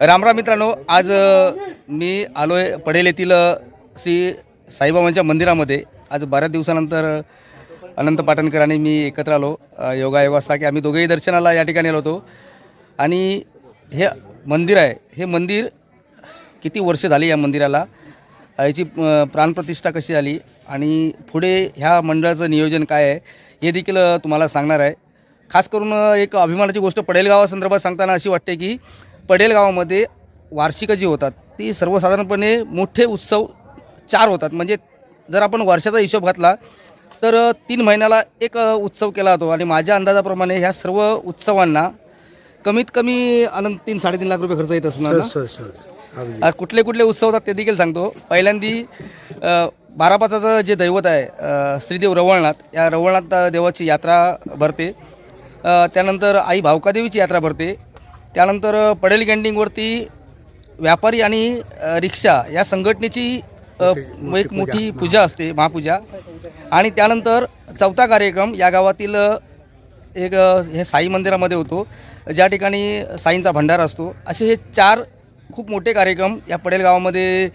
रामराम मित्रांनो आज मी आलो आहे पडेल येथील श्री साईबाबांच्या मंदिरामध्ये. आज बऱ्याच दिवसानंतर अनंत पाटणकर आणि मी एकत्र आलो. योगायोगासा योगायोग असा की आम्ही दोघेही दर्शनाला या ठिकाणी आलो होतो. आणि हे मंदिर आहे हे मंदिर किती वर्ष झाली या मंदिराला? याची प्राणप्रतिष्ठा कशी झाली? आणि पुढे ह्या मंडळाचं नियोजन काय आहे? हे देखील तुम्हाला सांगणार आहे. खास करून एक अभिमानाची गोष्ट पडेल गावासंदर्भात सांगताना अशी वाटते की पडेल गावामध्ये वार्षिक जी होतात ती सर्वसाधारणपणे मोठे उत्सव चार होतात. म्हणजे जर आपण वर्षाचा हिशोब घातला तर तीन महिन्याला एक उत्सव केला जातो आणि माझ्या अंदाजाप्रमाणे ह्या सर्व उत्सवांना कमीत कमी अनंत तीन साडेतीन लाख रुपये खर्च येत असणार कुठले कुठले उत्सव होतात ते देखील सांगतो. पहिल्यांदी बारापाचाचं जे दैवत आहे श्रीदेव रवळनाथ या रवळनाथ देवाची यात्रा भरते. त्यानंतर आई भावकादेवीची यात्रा भरते. त्यानंतर पडेल कॅन्टीनवरती व्यापारी आणि रिक्षा या संघटनेची एक मोठी पूजा. असते महापूजा. आणि त्यानंतर चौथा कार्यक्रम या गावातील एक हे साई मंदिरामध्ये होतो. ज्या ठिकाणी साईंचा भंडारा असतो. असे हे चार खूप मोठे कार्यक्रम या पडेल गावामध्ये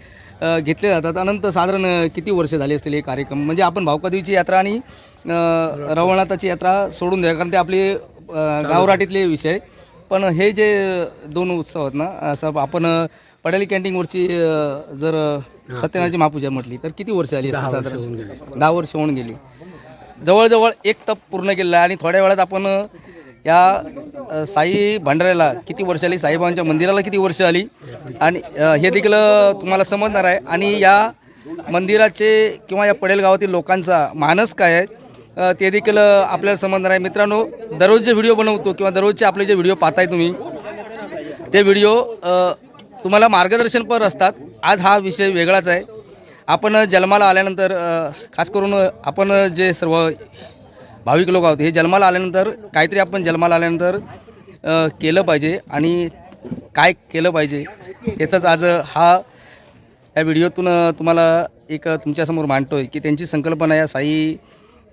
घेतले जातात. अनंत साधारण किती वर्ष झाली असतील हे कार्यक्रम? म्हणजे आपण भावकादेवीची यात्रा आणि रवळनाथाची यात्रा सोडून द्या कारण ते आपले गावराटीतले विषय. पण हे जे दोन उत्सव आहेत ना असं आपण पडेल कॅन्टीनवरची जर सत्यनारायणची महापूजा म्हटली तर किती वर्ष आली साधारण? दहा वर्ष होऊन गेली. जवळजवळ एक तप पूर्ण केलेला आहे आणि थोड्या वेळात आपण या साई भंडाऱ्याला किती वर्ष आली साईबाबांच्या मंदिराला किती वर्ष आली? आणि हे देखील तुम्हाला समजणार आहे. आणि या मंदिराचे किंवा या पडेल गावातील लोकांचा मानस काय आहे? ते देखील आपल्याला समजणार आहे. मित्रांनो दररोज जे व्हिडिओ बनवतो किंवा दररोजचे आपले जे व्हिडिओ पाहताय तुम्ही ते व्हिडिओ तुम्हाला मार्गदर्शनपर असतात. आज हा विषय वेगळाच आहे. आपण जन्माला आल्यानंतर खास करून आपण जे सर्व भाविक लोक आहोत हे जन्माला आल्यानंतर काहीतरी आपण जन्माला आल्यानंतर केलं पाहिजे आणि काय केलं पाहिजे याचाच आज हा या व्हिडिओतून तुम्हाला एक तुमच्यासमोर मांडतो आहे की त्यांची संकल्पना या साई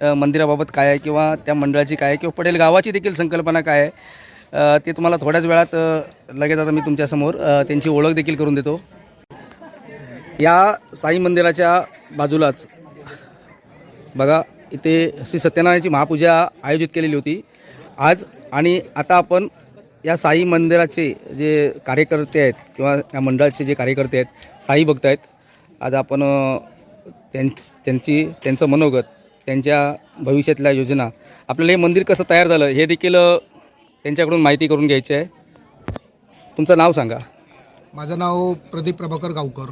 मंदिराबाबत काय आहे किंवा त्या मंडळाची काय आहे किंवा पडेल गावाची देखील संकल्पना काय आहे? ते तुम्हाला थोड्याच वेळात लगेच आता मी तुमच्यासमोर त्यांची ओळख देखील करून देतो. या साई मंदिराच्या बाजूलाच बघा इथे श्री सत्यनारायणची महापूजा आयोजित केलेली होती. आज आणि आता आपण या साई मंदिराचे जे कार्यकर्ते आहेत किंवा या मंडळाचे जे कार्यकर्ते आहेत साई भक्त आहेत आज आपण त्यां त्यांची त्यांचं मनोगत त्यांच्या भविष्यातल्या योजना. आपल्याला हे मंदिर कसं तयार झालं हे देखील त्यांच्याकडून माहिती करून घ्यायची आहे. तुमचं नाव सांगा. माझं नाव प्रदीप प्रभाकर गावकर.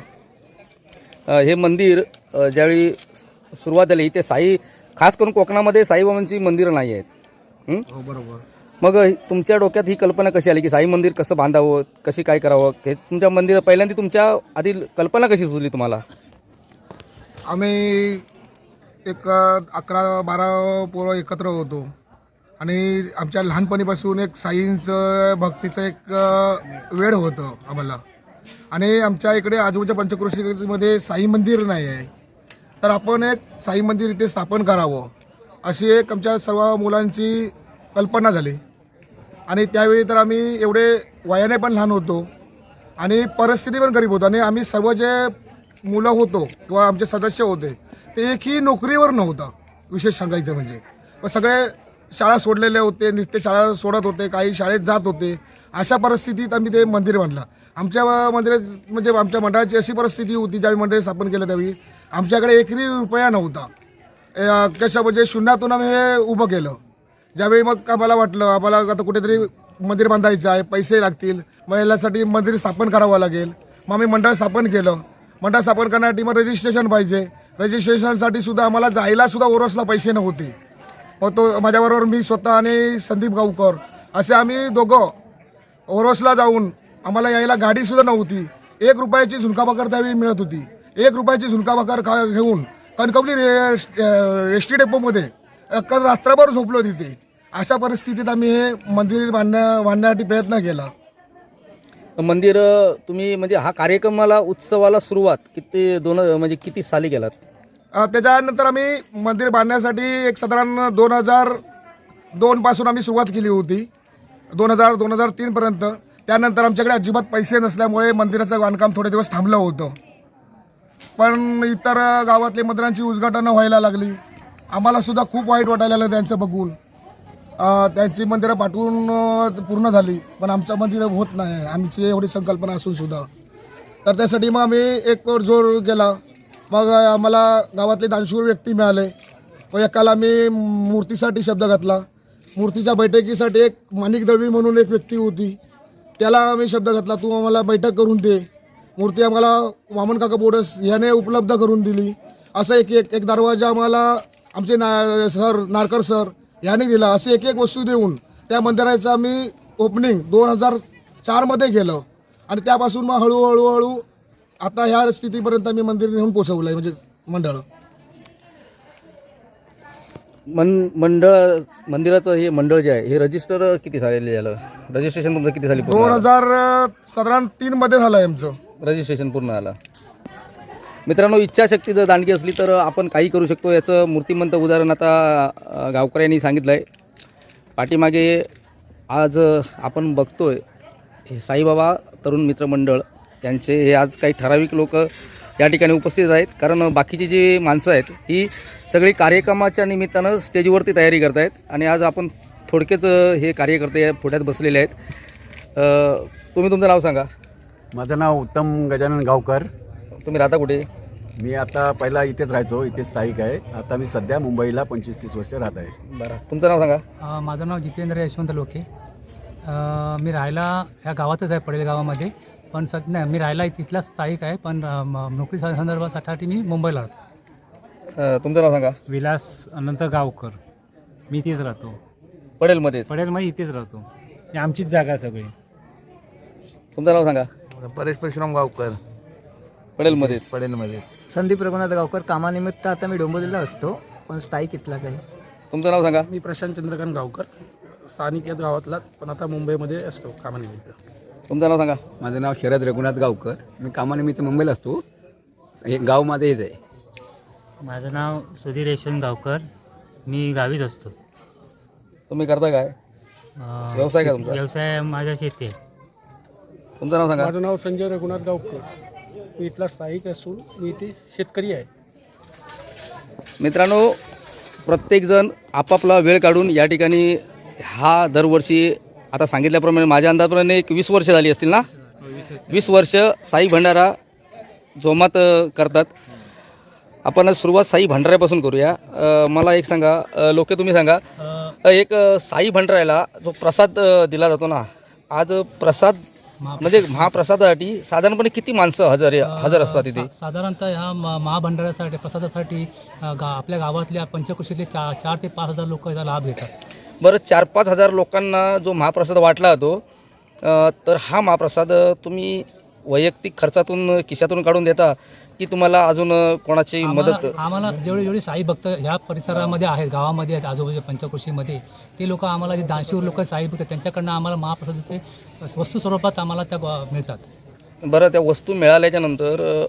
अ, हे मंदिर अ, ज्यावेळी सुरुवात झाली इथे साई खास करून कोकणामध्ये साईबाबांची मंदिरं नाही आहेत. हं? हो बरोबर. मग तुमच्या डोक्यात ही कल्पना कशी आली की साई मंदिर कसं बांधावं कशी काय करावं? हे तुमच्या मंदिर पहिल्यांदा तुमच्या आधी कल्पना कशी सुचली तुम्हाला? आम्ही एक अकरा बारा पोरं एकत्र होतो. आणि आमच्या लहानपणीपासून एक साईंचं भक्तीचं एक वेळ होतं आम्हाला. आणि आमच्या इकडे आजूबाजूच्या पंचक्रोशीमध्ये साई मंदिर नाही आहे. तर आपण एक साई मंदिर इथे स्थापन करावं अशी एक आमच्या सर्व मुलांची कल्पना झाली. आणि त्यावेळी तर आम्ही एवढे वयाने पण लहान होतो. आणि परिस्थिती पण गरीब होतो. आणि आम्ही सर्व जे मुलं होतो किंवा आमचे सदस्य होते ते एकही नोकरीवर नव्हता विशेष सांगायचं म्हणजे. मग सगळे शाळा सोडलेले होते नित्य शाळा सोडत होते काही शाळेत जात होते. अशा परिस्थितीत आम्ही ते मंदिर बांधलं. आमच्या मंदिरात म्हणजे आमच्या मंडळाची अशी परिस्थिती होती ज्यावेळी मंडळी स्थापन केलं त्यावेळी आमच्याकडे एकही रुपया नव्हता. कशा म्हणजे शून्यातून आम्ही हे उभं केलं. ज्यावेळी मग आम्हाला वाटलं आम्हाला आता कुठेतरी मंदिर बांधायचं आहे पैसे लागतील मग यासाठी मंदिर स्थापन करावं लागेल. मग आम्ही मंडळ स्थापन केलं. मंडळ स्थापन करण्यासाठी मग रजिस्ट्रेशन पाहिजे. रजिस्ट्रेशनसाठी सुद्धा आम्हाला जायला सुद्धा ओरसला पैसे नव्हते. मग तो माझ्याबरोबर मी स्वतः आणि संदीप गावकर असे आम्ही दोघं ओरोसला जाऊन आम्हाला यायला गाडीसुद्धा नव्हती. एक रुपयाची झुणकाभाकर त्यावेळी मिळत होती. एक रुपयाची झुणकाभाकर खा घेऊन कणकवली रे एस टी डेपोमध्ये रात्रभर झोपलो तिथे. अशा परिस्थितीत आम्ही हे मंदिर बांधण्या बांधण्यासाठी प्रयत्न केला. मंदिर तुम्ही म्हणजे हा कार्यक्रमाला उत्सवाला सुरुवात किती दोन म्हणजे किती साली गेलात त्याच्यानंतर आम्ही मंदिर बांधण्यासाठी एक साधारण दोन हजार दोनपासून आम्ही सुरुवात केली होती. दोन हजार दोन हजार तीनपर्यंत त्यानंतर आमच्याकडे अजिबात पैसे नसल्यामुळे मंदिराचं बांधकाम थोडे दिवस थांबलं होतं. पण इतर गावातले मंदिरांची उद्घाटनं व्हायला लागली. आम्हाला सुद्धा खूप वाईट वाटायला लागलं त्यांचं बघून. त्यांची मंदिरं पाठवून पूर्ण झाली. पण आमचं मंदिर होत नाही. आमची एवढी संकल्पना असून सुद्धा. तर त्यासाठी मग आम्ही एक वर जोर केला मग आम्हाला गावातले दानशूर व्यक्ती मिळाले. व एकाला मी मूर्तीसाठी शब्द घातला. मूर्तीच्या बैठकीसाठी एक माणिक दळवी म्हणून एक व्यक्ती होती. त्याला आम्ही शब्द घातला तू आम्हाला बैठक करून दे. मूर्ती आम्हाला वामन काका बोडस याने उपलब्ध करून दिली. असं एक एक एक दरवाजा आम्हाला आमचे ना सर नारकर सर यांनी दिला. असे एक एक वस्तू देऊन त्या मंदिराचं आम्ही ओपनिंग दोन हजार चारमध्ये केलं. आणि त्यापासून मग हळूहळू हळू आता ह्या स्थितीपर्यंत मी मंदिर नेऊन पोचवलं आहे म्हणजे मंडळ. मन मंडळ मंदिराचं हे मंडळ जे आहे हे रजिस्टर किती झालेलं झालं रजिस्ट्रेशन तुमचं किती झाली दोन हजार साधारण तीनमध्ये झालं आहे आमचं. रजिस्ट्रेशन पूर्ण आलं. मित्रांनो इच्छाशक्ती जर दांडगी असली तर आपण काही करू शकतो. याचं मूर्तिमंत उदाहरण आता गावकऱ्यांनी सांगितलं आहे पाठीमागे आज आपण बघतो हे साईबाबा तरुण मित्रमंडळ यांचे हे आज काही ठराविक लोक या ठिकाणी उपस्थित आहेत. कारण बाकीची जी माणसं आहेत ही सगळी कार्यक्रमाच्या निमित्तानं स्टेजवरती तयारी करत आहेत आणि आज आपण थोडकेच हे कार्यकर्ते या फोट्यात बसलेले आहेत. तुम्ही तुमचं नाव सांगा. माझं नाव उत्तम गजानन गावकर. तुम्ही राहता कुठे? मी आता पहिला इथेच राहायचो इथेच स्थायिक आहे. आता मी सध्या मुंबईला पंचवीस तीस वर्ष राहत आहे. बरं. तुमचं नाव सांगा. अ, माझं नाव जितेंद्र यशवंत लोके. अ, मी राहायला ह्या गावातच आहे पडेल गावामध्ये. पण सध्या नाही मी राहायला तिथलाच स्थायिक आहे पण अ, म- नोकरी सा- संदर्भासाठी मी मुंबईला राहतो. अ, तुमचं नाव सांगा. विलास अनंत गावकर. मी इथेच राहतो. पडेलमध्येच पडेलमध्ये इथेच राहतो. ही आमचीच जागा आहे सगळी. तुमचं नाव सांगा. परेश परशुराम गावकर. पडेलमध्येच. पडेलमध्ये संदीप रघुनाथ गावकर कामानिमित्त आता मी डोंबिवलीला असतो पण स्थायिक इथलाच आहे तुमचं नाव सांगा. मी प्रशांत चंद्रकांत गावकर स्थानिक याच गावातलाच पण आता मुंबईमध्ये असतो कामानिमित्त. तुमचं नाव सांगा. माझं नाव शरद रघुनाथ गावकर. मी कामानिमित्त मुंबईला असतो. हे गाव माझं हेच आहे. माझं नाव सुधीर यशवंत गावकर. मी गावीच असतो. तुम्ही करता काय? अ, व्यवसाय का तुमचा? व्यवसाय माझा शेती आहे. तुमचं नाव सांगा. माझं नाव संजय रघुनाथ गावकर. मी इथला स्थायिक असून मी इथे शेतकरी आहे. मित्रांनो प्रत्येकजण आपापला वेळ काढून या ठिकाणी हा दरवर्षी आता सांगितल्याप्रमाणे माझ्या अंदाजाप्रमाणे एक वीस वर्ष झाली असतील ना? वीस वर्ष साई भंडारा जोमात करतात. आपण आज सुरुवात साई भंडाऱ्यापासून करूया. मला एक सांगा लोके तुम्ही सांगा. एक साई भंडाऱ्याला जो प्रसाद दिला जातो ना आज प्रसाद म्हणजे महाप्रसादासाठी साधारणपणे किती माणसं हजर हजर असतात तिथे? सा- साधारणतः ह्या म- महाभंडाऱ्यासाठी प्रसादासाठी अ, गा आपल्या गावातल्या पंचकृषीतले चा चार ते पाच हजार लोक याचा लाभ घेतात. बरं चार पाच हजार लोकांना जो महाप्रसाद वाटला जातो अ, तर हा महाप्रसाद तुम्ही वैयक्तिक खर्चातून खिशातून काढून देता? की तुम्हाला अजून कोणाची मदत? आम्हाला आम्हाला जेवढे जेवढे साई भक्त ह्या परिसरामध्ये आहेत गावामध्ये आहेत आजूबाजूच्या पंचकृषीमध्ये ते लोक आम्हाला जे दानशूर लोक साई भक्त त्यांच्याकडनं आम्हाला महाप्रसादाचे वस्तू स्वरूपात आम्हाला त्या ग- मिळतात. बरं त्या वस्तू मिळाल्याच्या नंतर अ,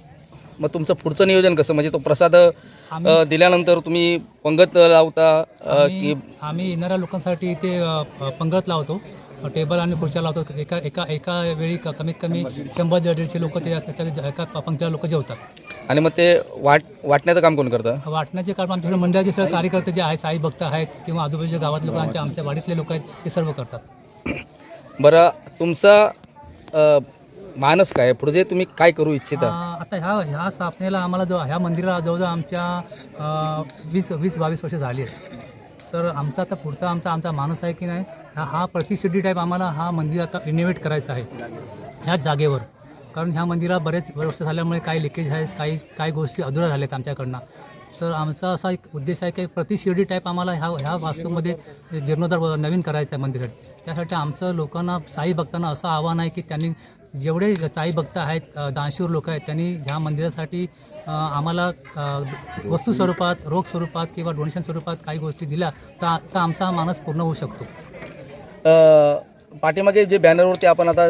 मग तुमचं पुढचं नियोजन कसं? म्हणजे तो प्रसाद अ, दिल्यानंतर तुम्ही पंगत लावता अ, की आम्ही आम्ही येणाऱ्या लोकांसाठी ते अ, पंगत लावतो. टेबल आणि खुर्च्या लावतो एका एका एका वेळी क- कमीत कमी शंभर दीडशे लोक ते त्याच्या एका पंक्तीला लोक जेवतात. आणि मग ते वाट वाटण्याचं काम कोण करतं? वाटण्याचे कारण आमच्याकडे मंडळाचे सर्व कार्यकर्ते जे आहेत साई भक्त आहेत किंवा आजूबाजूच्या गावात लोकांच्या आमच्या वाडीतले लोक आहेत ते सर्व करतात. बरं तुमचा अ, मानस काय? पुढे तुम्ही काय करू इच्छिता? आ, आता ह्या ह्या स्थापनेला आम्हाला जो ह्या मंदिराला जवळजवळ आमच्या वीस वीस बावीस वर्ष झाली आहेत. तर आमचा आता पुढचा आमचा आमचा मानस आहे की नाही हा हा प्रतिसिद्धी टाईप आम्हाला हा मंदिर आता रिनोव्हेट करायचा आहे. ह्याच जागेवर. कारण ह्या मंदिरात बरेच वर्ष झाल्यामुळे काही लिकेज आहेत काही काही गोष्टी अधुऱ्या आहेत आमच्याकडनं. तर आमचा असा एक उद्देश आहे की प्रतिशिर्डी टाईप आम्हाला ह्या ह्या वास्तूमध्ये जीर्णोद्धार नवीन करायचं आहे मंदिरात. त्यासाठी आमचं लोकांना साई भक्तांना असं आव्हान आहे की त्यांनी जेवढे साई भक्त आहेत दानशूर लोक आहेत त्यांनी ह्या मंदिरासाठी आम्हाला वस्तू स्वरूपात रोख स्वरूपात किंवा डोनेशन स्वरूपात काही गोष्टी दिल्या तर तर आमचा हा मानस पूर्ण होऊ शकतो. पाठीमागे जे बॅनरवरती आपण आता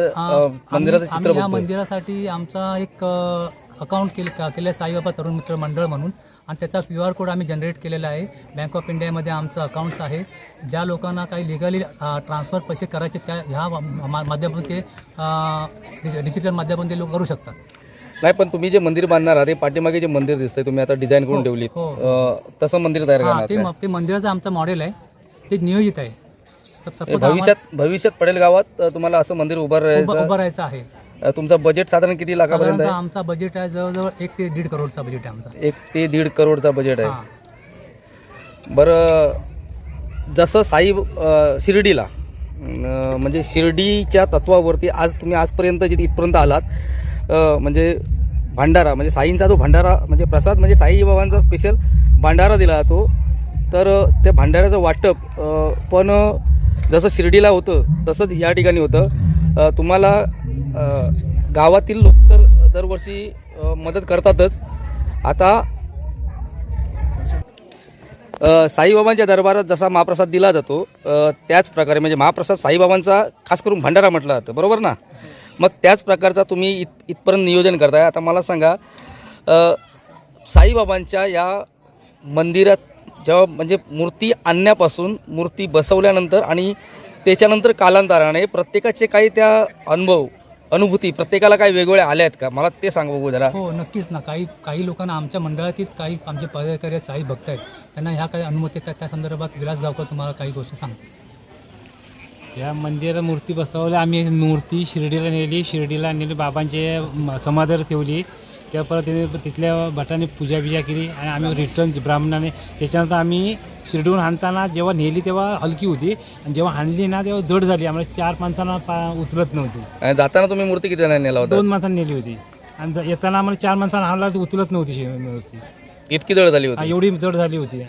मंदिराचं चित्र या मंदिरासाठी आमचा एक अकाउंट केले का केलं आहे साईबाबा तरुण मित्र मंडळ म्हणून. आणि त्याचा क्यू आर कोड आम्ही जनरेट केलेला आहे. बँक ऑफ इंडियामध्ये आमचं अकाउंट्स आहे. ज्या लोकांना काही लिगली ट्रान्सफर पैसे करायचे त्या ह्या मा- माध्यमातून ते अ, डिजिटल माध्यमातून ते लोक करू शकतात. नाही पण तुम्ही जे मंदिर बांधणार आहात ते पाठीमागे जे मंदिर दिसतंय तुम्ही आता डिझाईन करून हो, ठेवली हो. अं, तसं मंदिर तयार हां करणार ते? म- ते मंदिराचं आमचं मॉडेल आहे. ते नियोजित आहे. हे भविष्यात भविष्यात पडेल गावात तुम्हाला असं मंदिर उभं राहायचं? उभं राहायचं आहे. तुमचं बजेट साधारण किती लाखापर्यंत आहे? आमचा बजेट आहे जवळजवळ एक ते दीड करोडचा बजेट आहे आमचा. एक ते दीड करोडचा बजेट आहे. बरं जसं साई शिर्डीला म्हणजे शिर्डीच्या तत्वावरती आज तुम्ही आजपर्यंत जिथे इथपर्यंत आलात म्हणजे भांडारा म्हणजे साईंचा जो भांडारा म्हणजे प्रसाद म्हणजे साईबाबांचा स्पेशल भांडारा दिला जातो. तर त्या भांडाऱ्याचं वाटप पण जसं शिर्डीला होतं तसंच या ठिकाणी होतं. तुम्हाला गावातील लोक तर दरवर्षी मदत करतातच. आता साईबाबांच्या दरबारात जसा महाप्रसाद दिला जातो त्याच प्रकारे म्हणजे महाप्रसाद साईबाबांचा खास करून भंडारा म्हटलं जातं बरोबर ना? मग त्याच प्रकारचा तुम्ही इत इथपर्यंत नियोजन करताय. आता मला सांगा साईबाबांच्या या मंदिरात जेव्हा म्हणजे मूर्ती आणण्यापासून मूर्ती बसवल्यानंतर आणि त्याच्यानंतर कालांतराने प्रत्येकाचे काही त्या अनुभव अनुभूती प्रत्येकाला काही वेगवेगळ्या आल्या आहेत का? मला ते सांग बघू जरा. हो नक्कीच ना. काही काही लोकांना आमच्या मंडळातील काही आमचे पदाधिकारी आहेत, साई भक्त आहेत. त्यांना ह्या काही अनुमती आहेत. त्या संदर्भात विलास गावकर तुम्हाला काही गोष्टी सांगतो या मंदिरात मूर्ती बसवल्या आम्ही मूर्ती शिर्डीला नेली. शिर्डीला नेली. बाबांचे म- समाधीवर ठेवली. त्या परत तिथे तिथल्या भटाने पूजा बिजा केली आणि आम्ही रिटर्न ब्राह्मणाने. त्याच्यानंतर आम्ही शिर्डीहून हाणताना जेव्हा नेली तेव्हा हलकी होती. आणि जेव्हा हाणली ना तेव्हा जड झाली. आम्हाला चार माणसांना पा उचलत नव्हती. आणि जाताना तुम्ही मूर्ती किती जणांनी नेला होता? दोन माणसांनी नेली होती. आणि ज- येताना आम्हाला चार माणसांना हाणला तर उचलत नव्हती शि- मूर्ती. इतकी जळ झाली हा, होती एवढी जड झाली होती.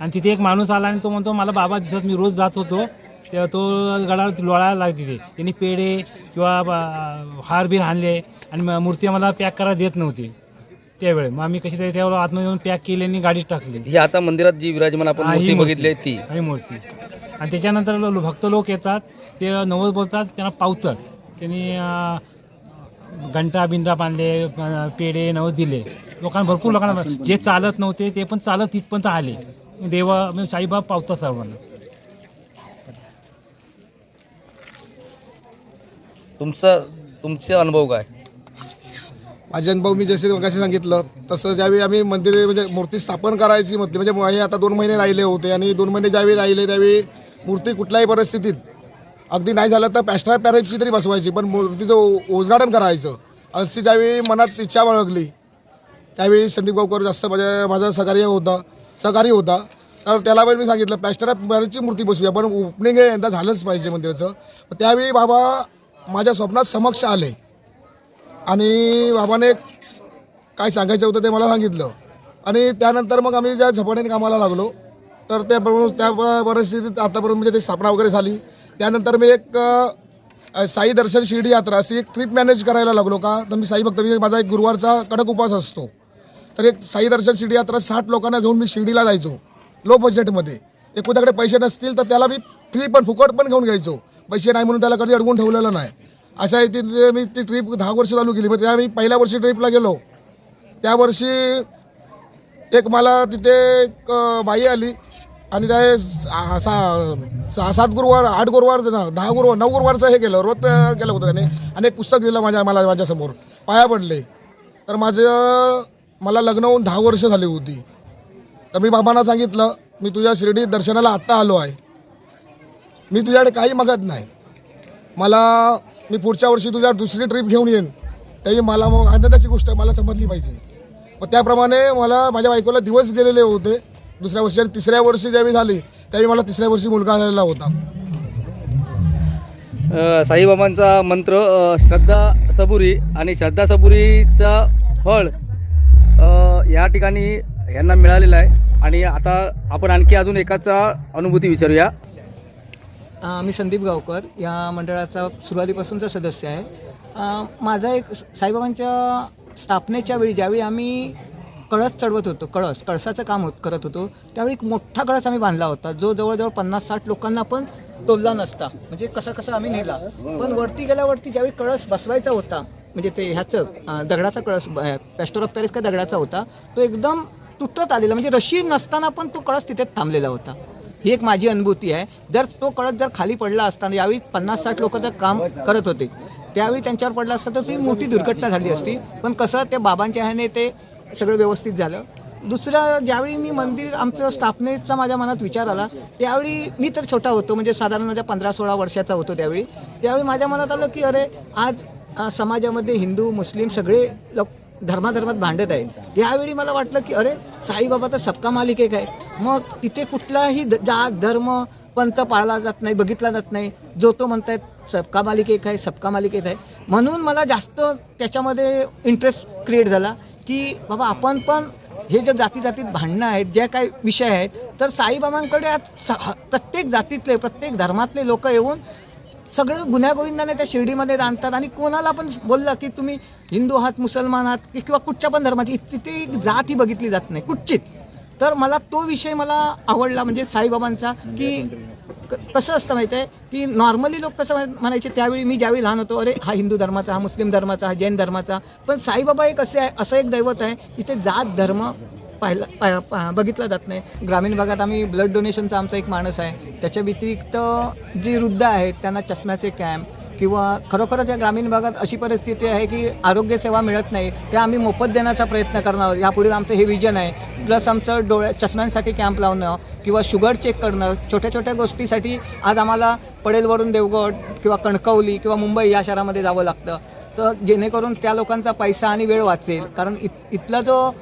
आणि तिथे एक माणूस आला आणि तो म्हणतो मला बाबा दिसत मी रोज जात होतो. तेव्हा तो गडाला लोळायला लागते तिथे. त्यांनी पेढे किंवा ब- हार बिन आणले आणि म- मूर्ती मला पॅक करायला देत नव्हती. त्यावेळी. मग आम्ही कशी तरी त्यावेळेला आतमध्ये येऊन पॅक केली आणि गाडीत टाकली. ही आता मंदिरात जी विराजमान आपण हा, ही मूर्ती. बघितली आहे ती. ही मूर्ती. आणि त्याच्यानंतर लो- भक्त लोक येतात. ते नवस बोलतात त्यांना पावतात त्यांनी अं, घंटा बिंडा बांधले अं, पेढे नवस दिले. लोकांना भरपूर लोकांना जे चालत नव्हते ते पण चालत तिथपर्यंत आले. देवा म्हणजे साईबाबा पावतात सर्वांना. तुमचं तुमचे अनुभव काय? माझे अनुभव मी जसे मगाशी सांगितलं तसं ज्यावेळी आम्ही मंदिर म्हणजे मूर्ती स्थापन करायची म्हटली म्हणजे हे आता दोन महिने राहिले होते आणि दोन महिने ज्यावेळी राहिले त्यावेळी मूर्ती कुठल्याही परिस्थितीत अगदी नाही झालं तर पॅस्ट्रा पॅरेंटची तरी बसवायची पण मूर्तीचं उद्घाटन करायचं. अशी ज्यावेळी मनात इच्छा बाळगली त्यावेळी संदीप गावकर जास्त माझ्या माझा सहकार्य होता सहकारी होता. तर त्याला पण मी सांगितलं प्लॅस्टर ऑफ मूर्ती बसूया पण ओपनिंग यंदा झालंच पाहिजे मंदिराचं. पण त्यावेळी बाबा माझ्या स्वप्नात समक्ष आले. आणि बाबाने काय सांगायचं होतं ते मला सांगितलं. आणि त्यानंतर मग आम्ही ज्या झपाट्याने कामाला लागलो तर त्याप्रमाणे त्या परिस्थितीत आतापर्यंत म्हणजे ते स्थापना वगैरे झाली. त्यानंतर मी एक साई दर्शन शिर्डी यात्रा अशी एक ट्रिप मॅनेज करायला लागलो का तर मी साई भक्त मी माझा एक गुरुवारचा कडक उपवास असतो. तर एक साई दर्शन शिर्डी यात्रा साठ लोकांना घेऊन मी शिर्डीला जायचो लो बजेटमध्ये एखाद्याकडे पैसे नसतील तर त्याला मी फ्री पण फुकट पण घेऊन घ्यायचो. पैसे नाही म्हणून त्याला कधी अडवून ठेवलेलं नाही. अशा आहे मी ती ट्रिप दहा वर्ष चालू केली. मग त्या मी पहिल्या वर्षी ट्रीपला गेलो. त्या वर्षी एक मला तिथे एक बाई आली आणि त्या सहा सहा- सात गुरुवार आठ गुरुवार ना दहा गुरुवार नऊ गुरुवारचं हे केलं. रोज केलं होतं त्याने. आणि एक पुस्तक दिलं माझ्या मला माझ्यासमोर. पाया पडले. तर माझं मला लग्न होऊन दहा वर्ष झाली होती. तर मी बाबांना सांगितलं मी तुझ्या शिर्डी दर्शनाला आत्ता आलो आहे. मी तुझ्याकडे काही मागत नाही. मला मी पुढच्या वर्षी तुझ्या दुसरी ट्रिप घेऊन येईन. त्यावेळी मला मग आनंदाची गोष्ट मला समजली पाहिजे. मग त्याप्रमाणे मला माझ्या बायकोला दिवस गेलेले होते. दुसऱ्या वर्षी आणि तिसऱ्या वर्षी ज्यावेळी झाली त्यावेळी मला तिसऱ्या वर्षी मुलगा झालेला होता. अ, साईबाबांचा मंत्र अ, श्रद्धा सबुरी आणि श्रद्धा सबुरीचा फळ अ, या ठिकाणी यांना मिळालेलं आहे. आणि आता आपण आणखी अजून एकाचा अनुभूती विचारूया. मी संदीप गावकर या मंडळाचा सुरुवातीपासूनचा सदस्य आहे. माझा एक साईबाबांच्या स्थापनेच्या वेळी ज्यावेळी आम्ही कळस चढवत होतो कळस कळसाचं काम होत करत होतो त्यावेळी एक मोठा कळस आम्ही बांधला होता जो जवळजवळ पन्नास साठ लोकांना पण तोलला नसता. म्हणजे कसं कसं आम्ही नेला. पण वरती गेल्यावरती ज्यावेळी कळस बसवायचा होता म्हणजे ते ह्याचं दगडाचा कळस पॅस्टर ऑफ पॅरिस का दगडाचा होता तो एकदम तुटत आलेला म्हणजे रशी नसताना पण तो कळस तिथे थांबलेला होता. ही एक माझी अनुभूती आहे. जर तो कळत जर खाली पडला असता यावेळी पन्नास साठ लोक तर काम करत होते त्यावेळी त्यांच्यावर पडला असता तर ती मोठी दुर्घटना झाली असती. पण कसं त्या बाबांच्या ह्याने ते सगळं व्यवस्थित झालं. दुसरं ज्यावेळी मी मंदिर आमचं स्थापनेचा माझ्या मनात विचार आला त्यावेळी मी तर छोटा होतो म्हणजे साधारण माझ्या पंधरा सोळा वर्षाचा होतो त्यावेळी. त्यावेळी माझ्या मनात आलं की अरे आज समाजामध्ये हिंदू मुस्लिम सगळे लोक धर्माधर्मात भांडत आहेत यावेळी मला वाटलं की अरे साईबाबा तर सबका मालिक एक आहे. मग इथे कुठलाही द- जात धर्म पंथ पाळला जात नाही बघितला जात नाही. जो तो म्हणतायत सबका मालिक एक आहे सबका मालिक एक आहे. म्हणून मला जास्त त्याच्यामध्ये इंटरेस्ट क्रिएट झाला की बाबा आपण पण हे जे जाती जातीत भांडणं आहेत ज्या काही विषय आहेत तर साईबाबांकडे आज प्रत्येक जातीतले प्रत्येक धर्मातले लोक येऊन सगळं गुन्ह्यागोविंदाने त्या शिर्डीमध्ये आणतात आणि कोणाला पण बोललं की तुम्ही हिंदू आहात मुसलमान आहात की किंवा कुठच्या पण धर्माची तिथे जात ही बघितली जात नाही कुठचीच. तर मला तो विषय मला आवडला म्हणजे साईबाबांचा की क- कसं असतं माहिती आहे की नॉर्मली लोक कसं म्हणायचे त्यावेळी मी ज्यावेळी लहान होतो अरे हा हिंदू धर्माचा हा मुस्लिम धर्माचा हा जैन धर्माचा पण साईबाबा एक असे आहे असं एक दैवत आहे इथे जात धर्म पाहिला पा- पा- बघितला जात नाही. ग्रामीण भागात आम्ही ब्लड डोनेशनचा आमचा एक माणूस आहे. त्याच्या व्यतिरिक्त जी वृद्ध आहेत त्यांना चष्म्याचे कॅम्प किंवा खरोखरच या ग्रामीण भागात अशी परिस्थिती आहे की आरोग्यसेवा मिळत नाही त्या आम्ही मोफत देण्याचा प्रयत्न करणार आहोत. यापुढे आमचं हे विजन आहे. प्लस आमचं डोळ्या चष्म्यांसाठी कॅम्प लावणं किंवा शुगर चेक करणं छोट्या छोट्या गोष्टीसाठी आज आम्हाला पडेलवरून देवगड किंवा कणकवली किंवा मुंबई या शहरामध्ये जावं लागतं. तर जेणेकरून त्या लोकांचा पैसा आणि वेळ वाचेल. कारण इत इथला जो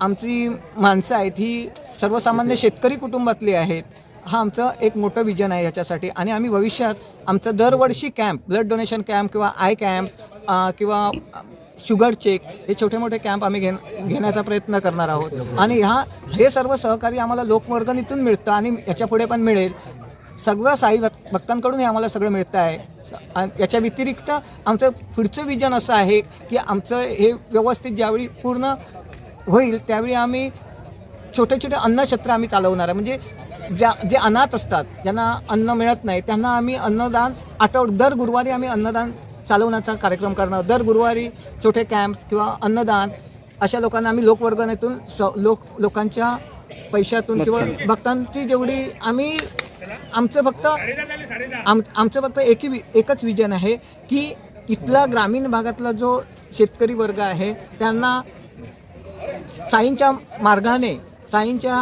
आमची माणसं आहेत ही सर्वसामान्य शेतकरी कुटुंबातली आहेत. हा आमचं एक मोठं विजन आहे याच्यासाठी आणि आम्ही भविष्यात आमचं दरवर्षी कॅम्प ब्लड डोनेशन कॅम्प किंवा आय कॅम्प किंवा शुगर चेक हे छोटे मोठे कॅम्प आम्ही घेण घेण्याचा प्रयत्न करणार आहोत. आणि ह्या हे सर्व सहकार्य आम्हाला लोकवर्गणीतून मिळतं आणि याच्यापुढे पण मिळेल. सगळं साई भक्त भक्तांकडून हे आम्हाला सगळं मिळतं आहे. आणि याच्या व्यतिरिक्त आमचं पुढचं विजन असं आहे की आमचं हे व्यवस्थित ज्यावेळी पूर्ण होईल त्यावेळी आम्ही छोटे छोटे अन्नक्षेत्र आम्ही चालवणार आहे. म्हणजे ज्या जे अनाथ असतात ज्यांना अन्न मिळत नाही त्यांना आम्ही अन्नदान आठवड दर गुरुवारी आम्ही अन्नदान चालवण्याचा कार्यक्रम करणार. दर गुरुवारी छोटे कॅम्प्स किंवा अन्नदान अशा लोकांना आम्ही लोकवर्गणीतून स लोक लोकांच्या पैशातून किंवा भक्तांची जेवढी आम्ही आमचं फक्त आम आमचं फक्त एकही वि- एकच विजन आहे की इथला ग्रामीण भागातला जो शेतकरी वर्ग आहे त्यांना साईंच्या मार्गाने साईंच्या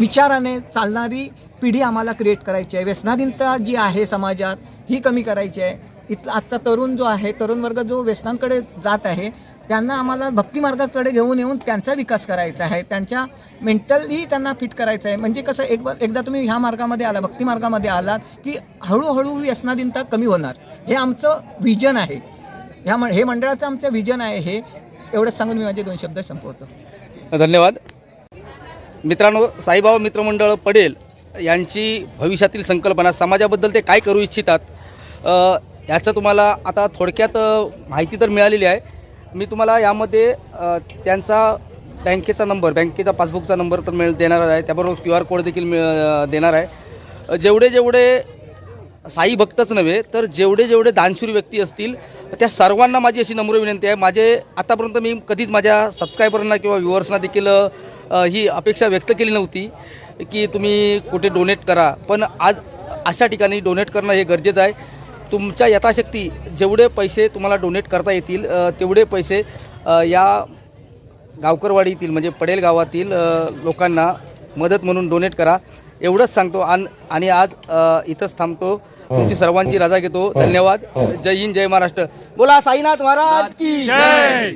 विचाराने चालणारी पिढी आम्हाला क्रिएट करायची आहे. व्यसनाधीनता जी आहे समाजात ही कमी करायची आहे. इथला आजचा तरुण जो आहे तरुण वर्ग जो व्यसनांकडे जात आहे त्यांना आम्हाला भक्ती मार्गाकडे घेऊन येऊन त्यांचा विकास करायचा आहे. त्यांच्या मेंटलही त्यांना फिट करायचं आहे. म्हणजे कसं एक एकदा तुम्ही ह्या मार्गामध्ये आला भक्ती मार्गामध्ये आलात की हळूहळू व्यसनाधीनता कमी होणार. हे आमचं विजन आहे. ह्या म हे मंडळाचं आमचं विजन आहे हे. एवढंच सांगून मी माझे दोन शब्द संपवतो. धन्यवाद. मित्रांनो साईबाबा मित्रमंडळ पडेल यांची भविष्यातील संकल्पना समाजाबद्दल ते काय करू इच्छितात ह्याचं तुम्हाला आता थोडक्यात माहिती तर मिळालेली आहे. मी तुम्हाला यामध्ये त्यांचा बँकेचा नंबर बँकेचा पासबुकचा नंबर तर मिळ देणार आहे. त्याबरोबर क्यू आर कोड देखील मिळ देणार आहे. जेवढे जेवढे साई भक्तच नव्हे तर जेवढे जेवढे दानशूर व्यक्ती असतील त्या सर्वांना माझी अशी नम्र विनंती आहे. माझे आतापर्यंत मी कधीच माझ्या सबस्क्रायबरना किंवा व्ह्युअर्सना देखील ही अपेक्षा व्यक्त केली नव्हती की तुम्ही कुठे डोनेट करा. पण आज अशा ठिकाणी डोनेट करणं हे गरजेचं आहे. तुमच्या यथाशक्ती जेवढे पैसे तुम्हाला डोनेट करता येतील तेवढे पैसे या गावकरवाडीतील म्हणजे पडेल गावातील लोकांना मदत म्हणून डोनेट करा. एवढंच सांगतो. आणि आज इथंच थांबतो. तुमची सर्वांची रजा घेतो. धन्यवाद. जय हिंद जय महाराष्ट्र. बोला साईनाथ महाराज की जय!